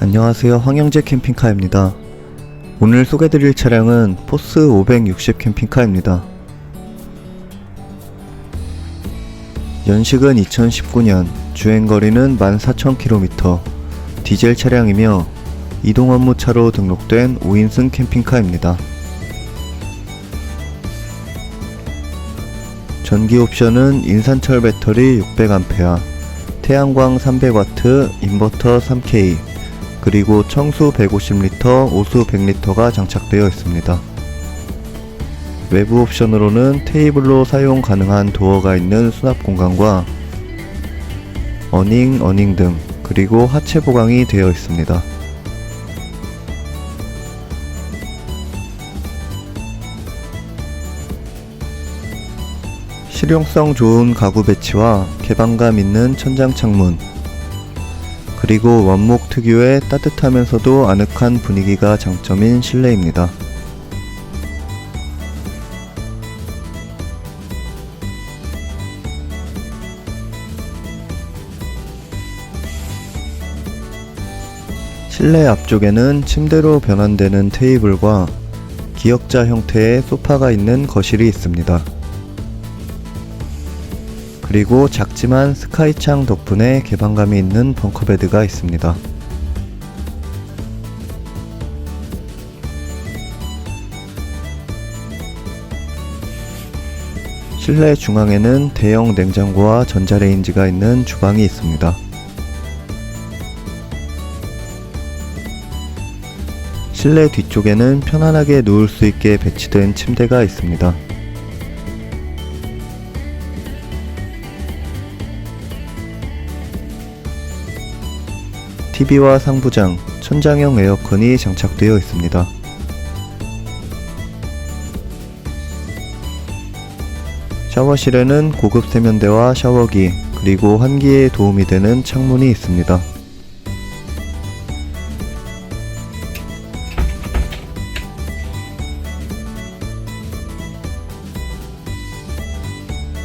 안녕하세요 황영재 캠핑카입니다. 오늘 소개드릴 차량은 포스 560 캠핑카입니다. 연식은 2019년, 주행거리는 14,000km, 디젤 차량이며 이동 업무 차로 등록된 5인승 캠핑카입니다. 전기 옵션은 인산철 배터리 600A, 태양광 300W, 인버터 3K, 그리고 청수 150L, 오수 100L가 장착되어 있습니다. 외부 옵션으로는 테이블로 사용 가능한 도어가 있는 수납 공간과 어닝, 어닝 등 그리고 하체 보강이 되어 있습니다. 실용성 좋은 가구 배치와 개방감 있는 천장 창문 그리고 원목 특유의 따뜻하면서도 아늑한 분위기가 장점인 실내입니다. 실내 앞쪽에는 침대로 변환되는 테이블과 기역자 형태의 소파가 있는 거실이 있습니다. 그리고 작지만 스카이창 덕분에 개방감이 있는 벙커베드가 있습니다. 실내 중앙에는 대형 냉장고와 전자레인지가 있는 주방이 있습니다. 실내 뒤쪽에는 편안하게 누울 수 있게 배치된 침대가 있습니다. TV와 상부장, 천장형 에어컨이 장착되어 있습니다. 샤워실에는 고급 세면대와 샤워기, 그리고 환기에 도움이 되는 창문이 있습니다.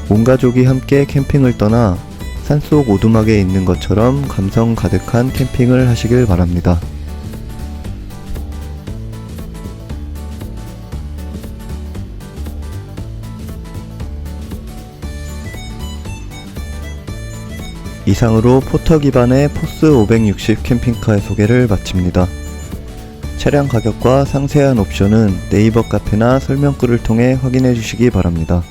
온 가족이 함께 캠핑을 떠나 산속 오두막에 있는 것처럼 감성 가득한 캠핑을 하시길 바랍니다. 이상으로 포터 기반의 포스 560 캠핑카의 소개를 마칩니다. 차량 가격과 상세한 옵션은 네이버 카페나 설명글을 통해 확인해 주시기 바랍니다.